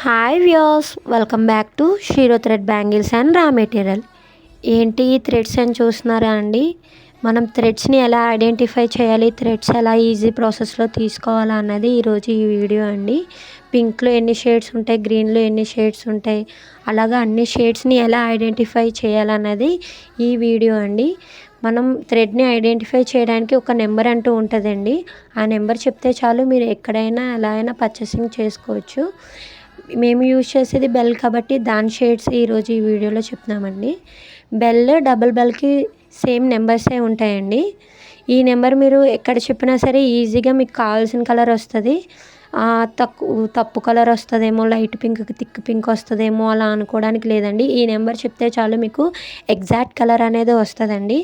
Hi views welcome back to Shero thread bangles and raw material. ఏంటి ఈ threads అని చూస్తున్నారా అండి? మనం థ్రెడ్స్ని ఎలా ఐడెంటిఫై చేయాలి థ్రెడ్స్ ఎలా ఈజీ ప్రాసెస్లో తీసుకోవాలా అన్నది ఈరోజు ఈ వీడియో అండి. పింక్లో ఎన్ని షేడ్స్ ఉంటాయి గ్రీన్లో ఎన్ని షేడ్స్ ఉంటాయి అలాగా అన్ని షేడ్స్ని ఎలా ఐడెంటిఫై చేయాలన్నది ఈ వీడియో అండి. మనం థ్రెడ్ని ఐడెంటిఫై చేయడానికి ఒక నెంబర్ అంటూ ఉంటుందండి. ఆ నెంబర్ చెప్తే చాలు మీరు ఎక్కడైనా ఎలా అయినా పర్చేసింగ్ చేసుకోవచ్చు. మేము యూజ్ చేసేది బెల్ కాబట్టి దాని షేడ్స్ ఈరోజు ఈ వీడియోలో చెప్తున్నామండి. బెల్ డబల్ బెల్కి సేమ్ నెంబర్సే ఉంటాయండి. ఈ నెంబర్ మీరు ఎక్కడ చెప్పినా సరే ఈజీగా మీకు కావాల్సిన కలర్ వస్తుంది. తక్కువ తప్పు కలర్ వస్తుందేమో లైట్ పింక్ థిక్ పింక్ వస్తుందేమో అలా అనుకోవడానికి లేదండి. ఈ నెంబర్ చెప్తే చాలు మీకు ఎగ్జాక్ట్ కలర్ అనేది వస్తుందండి.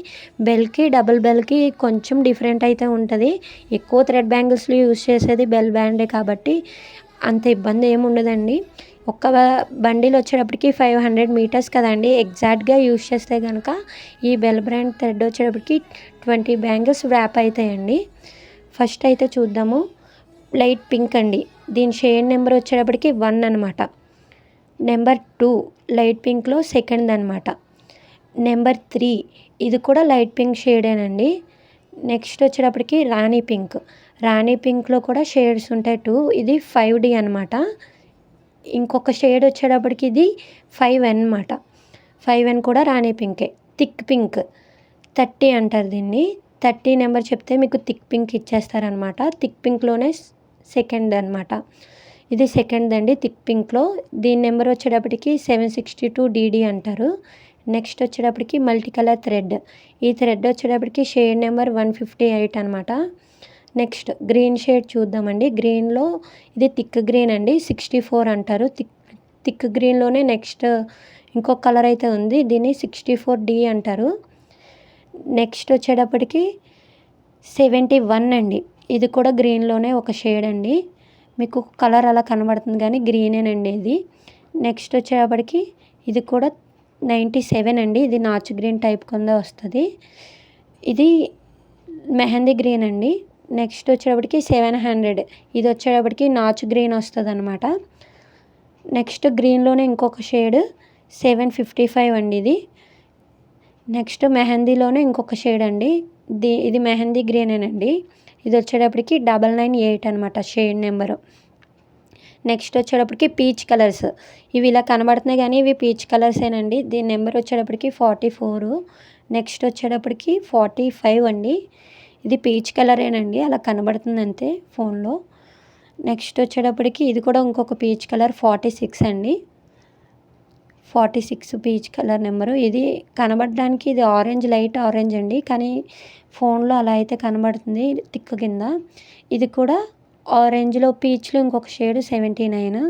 బెల్కి డబుల్ బెల్కి కొంచెం డిఫరెంట్ అయితే ఉంటుంది. ఎక్కువ థ్రెడ్ బ్యాంగిల్స్లో యూస్ చేసేది బెల్ బ్యాండే కాబట్టి అంత ఇబ్బంది ఏమి ఉండదండి. ఒక్క బండిలు వచ్చేటప్పటికి ఫైవ్ హండ్రెడ్ మీటర్స్ కదండి. ఎగ్జాక్ట్గా యూస్ చేస్తే కనుక ఈ బెల్ బ్రాండ్ థ్రెడ్ వచ్చేటప్పటికి ట్వంటీ బ్యాంగిల్స్ వ్రాప్ అవుతాయండి ఫస్ట్ అయితే చూద్దాము. లైట్ పింక్ అండి. దీని షేడ్ నెంబర్ వచ్చేటప్పటికి వన్ అనమాట నెంబర్ టూ లైట్ పింక్లో సెకండ్ అనమాట నెంబర్ త్రీ ఇది కూడా లైట్ పింక్ షేడేనండి నెక్స్ట్ వచ్చేటప్పటికి రాణి పింక్ రాణి పింక్లో కూడా షేడ్స్ ఉంటాయి టూ. ఇది ఫైవ్ డి అనమాట ఇంకొక షేడ్ వచ్చేటప్పటికి ఇది ఫైవ్ ఎన్ అనమాట ఫైవ్ ఎన్ కూడా రాణి పింకే. Thick pink. థర్టీ అంటారు దీన్ని. థర్టీ నెంబర్ చెప్తే మీకు థిక్ పింక్ ఇచ్చేస్తారనమాట థిక్ పింక్లోనే సెకండ్ అనమాట ఇది సెకండ్ అండి థిక్ పింక్లో. దీని నెంబర్ వచ్చేటప్పటికి సెవెన్ సిక్స్టీ టూ డీడీ అంటారు. నెక్స్ట్ వచ్చేటప్పటికి మల్టీ కలర్ థ్రెడ్. ఈ థ్రెడ్ వచ్చేటప్పటికి shade number one fifty eight అనమాట నెక్స్ట్ గ్రీన్ షేడ్ చూద్దామండి. గ్రీన్లో ఇది థిక్ గ్రీన్ అండి. సిక్స్టీ ఫోర్ అంటారు. థిక్ థిక్ గ్రీన్లోనే నెక్స్ట్ ఇంకొక కలర్ అయితే ఉంది. దీన్ని సిక్స్టీ ఫోర్ డి అంటారు. నెక్స్ట్ వచ్చేటప్పటికి సెవెంటీ వన్ అండి. ఇది కూడా గ్రీన్లోనే ఒక షేడ్ అండి. మీకు కలర్ అలా కనబడుతుంది కానీ గ్రీనేనండి ఇది. నెక్స్ట్ వచ్చేటప్పటికి ఇది కూడా నైంటీ సెవెన్ అండి. ఇది నాచు గ్రీన్ టైప్ కింద వస్తుంది. ఇది మెహందీ గ్రీన్ అండి. నెక్స్ట్ వచ్చేటప్పటికి సెవెన్ హండ్రెడ్. ఇది వచ్చేటప్పటికి నాచు గ్రీన్ వస్తుంది అనమాట నెక్స్ట్ గ్రీన్లోనే ఇంకొక షేడ్ సెవెన్ ఫిఫ్టీ ఫైవ్ అండి ఇది. నెక్స్ట్ మెహందీలోనే ఇంకొక షేడ్ అండి. ది ఇది మెహందీ గ్రీనేనండి. ఇది వచ్చేటప్పటికి డబల్ నైన్ ఎయిట్ అనమాట షేడ్ నెంబరు. నెక్స్ట్ వచ్చేటప్పటికి పీచ్ కలర్స్. ఇవి ఇలా కనబడుతున్నాయి కానీ ఇవి పీచ్ కలర్సేనండి. దీని నెంబర్ వచ్చేటప్పటికి ఫార్టీ ఫోరు. నెక్స్ట్ వచ్చేటప్పటికి ఫార్టీ ఫైవ్ అండి. ఇది పీచ్ కలరేనండి అలా కనబడుతుంది అంతే ఫోన్లో. నెక్స్ట్ వచ్చేటప్పటికి ఇది కూడా ఇంకొక పీచ్ కలర్ ఫార్టీ సిక్స్ అండి. Forty six peach colour number. ఇది కనబడడానికి ఇది ఆరెంజ్ లైట్ ఆరెంజ్ అండి కానీ ఫోన్లో అలా అయితే కనబడుతుంది తిక్కు కింద. ఇది కూడా ఆరెంజ్లో పీచ్లో ఇంకొక షేడ్ సెవెంటీ నైన్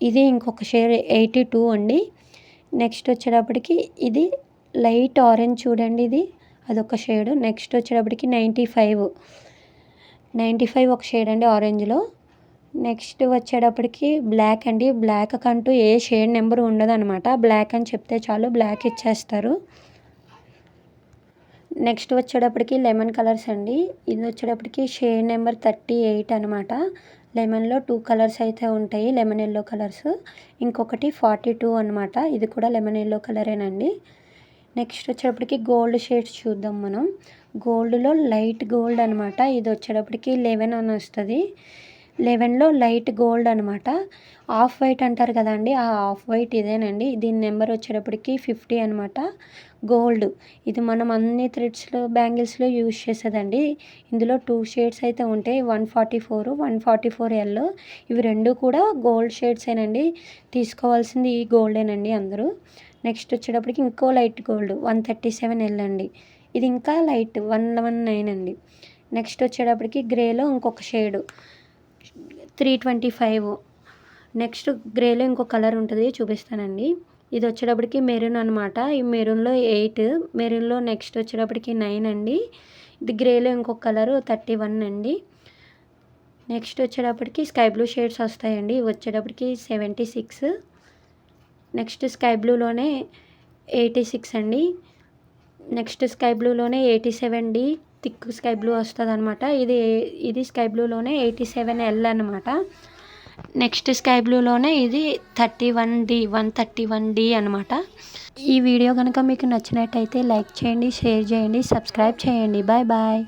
ఇది ఇంకొక షేడ్ ఎయిటీ టూ అండి. నెక్స్ట్ వచ్చేటప్పటికి ఇది లైట్ ఆరెంజ్ చూడండి ఇది అదొక షేడ్. నెక్స్ట్ వచ్చేటప్పటికి నైంటీ ఫైవ్. నైంటీ ఫైవ్ ఒక షేడ్ అండి ఆరెంజ్లో. నెక్స్ట్ వచ్చేటప్పటికి బ్లాక్ అండి. బ్లాక్ కంటూ ఏ షేడ్ నెంబర్ ఉండదు అనమాట బ్లాక్ అని చెప్తే చాలు బ్లాక్ ఇచ్చేస్తారు. నెక్స్ట్ వచ్చేటప్పటికి లెమన్ కలర్స్ అండి. ఇది వచ్చేటప్పటికి షేడ్ నెంబర్ థర్టీ ఎయిట్ అనమాట లెమన్లో టూ కలర్స్ అయితే ఉంటాయి. Lemon yellow colours. ఇంకొకటి ఫార్టీ టూ అనమాట ఇది కూడా లెమన్ ఎల్లో కలరేనండి. నెక్స్ట్ వచ్చేటప్పటికి గోల్డ్ షేడ్స్ చూద్దాం మనం. గోల్డ్లో లైట్ గోల్డ్ అనమాట ఇది వచ్చేటప్పటికి లెవెన్ అని వస్తుంది. లెవెన్లో లైట్ గోల్డ్ అనమాట ఆఫ్ వైట్ అంటారు కదండి ఆ ఆఫ్ వైట్ ఇదేనండి. దీని నెంబర్ వచ్చేటప్పటికి ఫిఫ్టీ అనమాట గోల్డ్. ఇది మనం అన్ని థ్రెడ్స్లో బ్యాంగిల్స్లో యూజ్ చేసేదండి. ఇందులో టూ షేడ్స్ అయితే ఉంటాయి. One forty four one forty four yellow ఇవి రెండు కూడా గోల్డ్ షేడ్సేనండి. తీసుకోవాల్సింది ఈ గోల్డేనండి అందరూ. నెక్స్ట్ వచ్చేటప్పటికి ఇంకో light gold one thirty seven L అండి. ఇది ఇంకా లైట్ వన్ వన్ నైన్ అండి. నెక్స్ట్ వచ్చేటప్పటికి గ్రేలో ఇంకొక shade three twenty five. Next గ్రేలో ఇంకో కలర్ ఉంటుంది చూపిస్తానండి. ఇది వచ్చేటప్పటికి మెరూన్ అనమాట ఈ మెరూన్లో ఎయిట్ మెరూన్లో నెక్స్ట్ వచ్చేటప్పటికి నైన్ అండి. ఇది గ్రేలో ఇంకొక కలరు థర్టీ వన్ అండి. నెక్స్ట్ వచ్చేటప్పటికి స్కై బ్లూ షేడ్స్ వస్తాయండి. వచ్చేటప్పటికి సెవెంటీ సిక్స్. నెక్స్ట్ స్కై బ్లూలోనే ఎయిటీ సిక్స్ అండి. Next sky బ్లూలోనే eighty seven D. Thick sky blue వస్తుంది అనమాట ఇది ఇది స్కై బ్లూలోనే ఎయిటీ సెవెన్ ఎల్ అనమాట నెక్స్ట్ స్కై బ్లూలోనే ఇది thirty one D one thirty one D అనమాట ఈ వీడియో కనుక మీకు నచ్చినట్టయితే లైక్ చేయండి షేర్ చేయండి సబ్స్క్రైబ్ చేయండి. Bye bye.